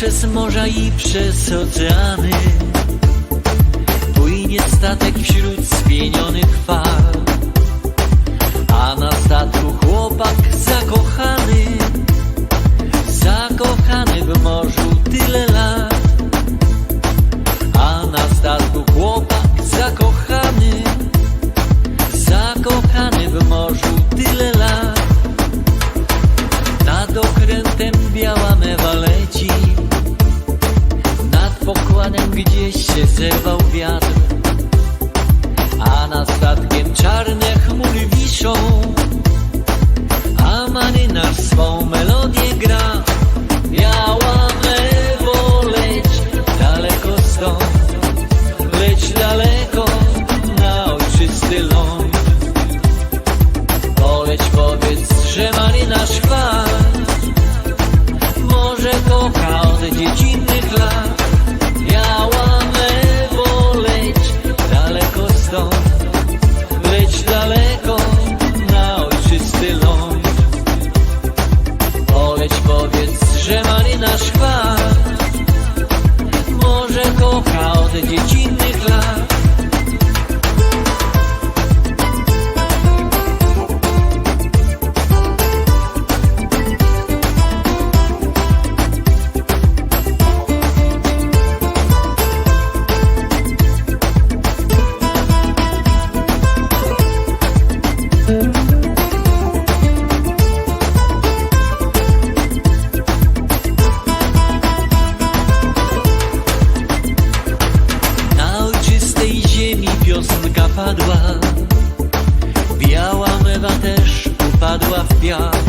przez morza i przez oceany. Płynie statek wśród spienionych fal. A na statku chłopak zakochany. zrywał wiatr. Może maryna szkła Może kocha od dziecinnych lat. thank yeah.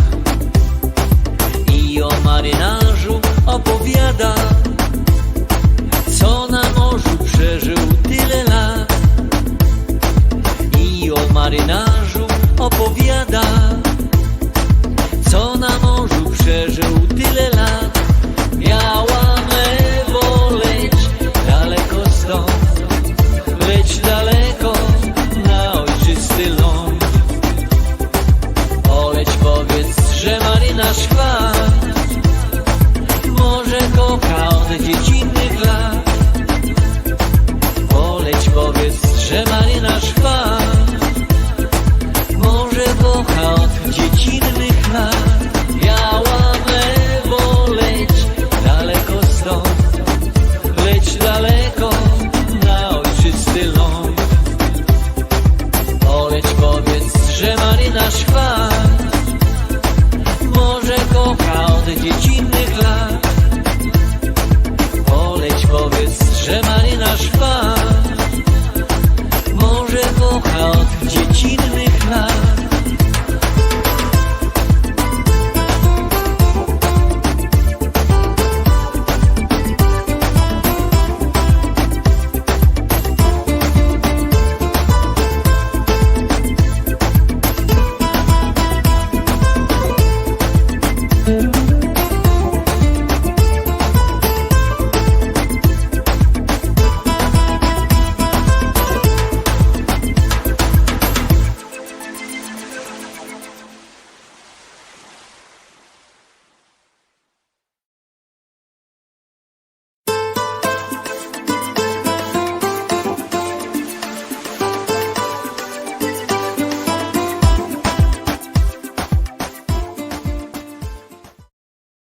że marynarz pan Może kocha od dziecinnych lat. Miała lewo, leć daleko stąd. Leć daleko na ojczysty ląd. Poleć powiedz, że marynarz pan Może kocha od dziecinnych lat.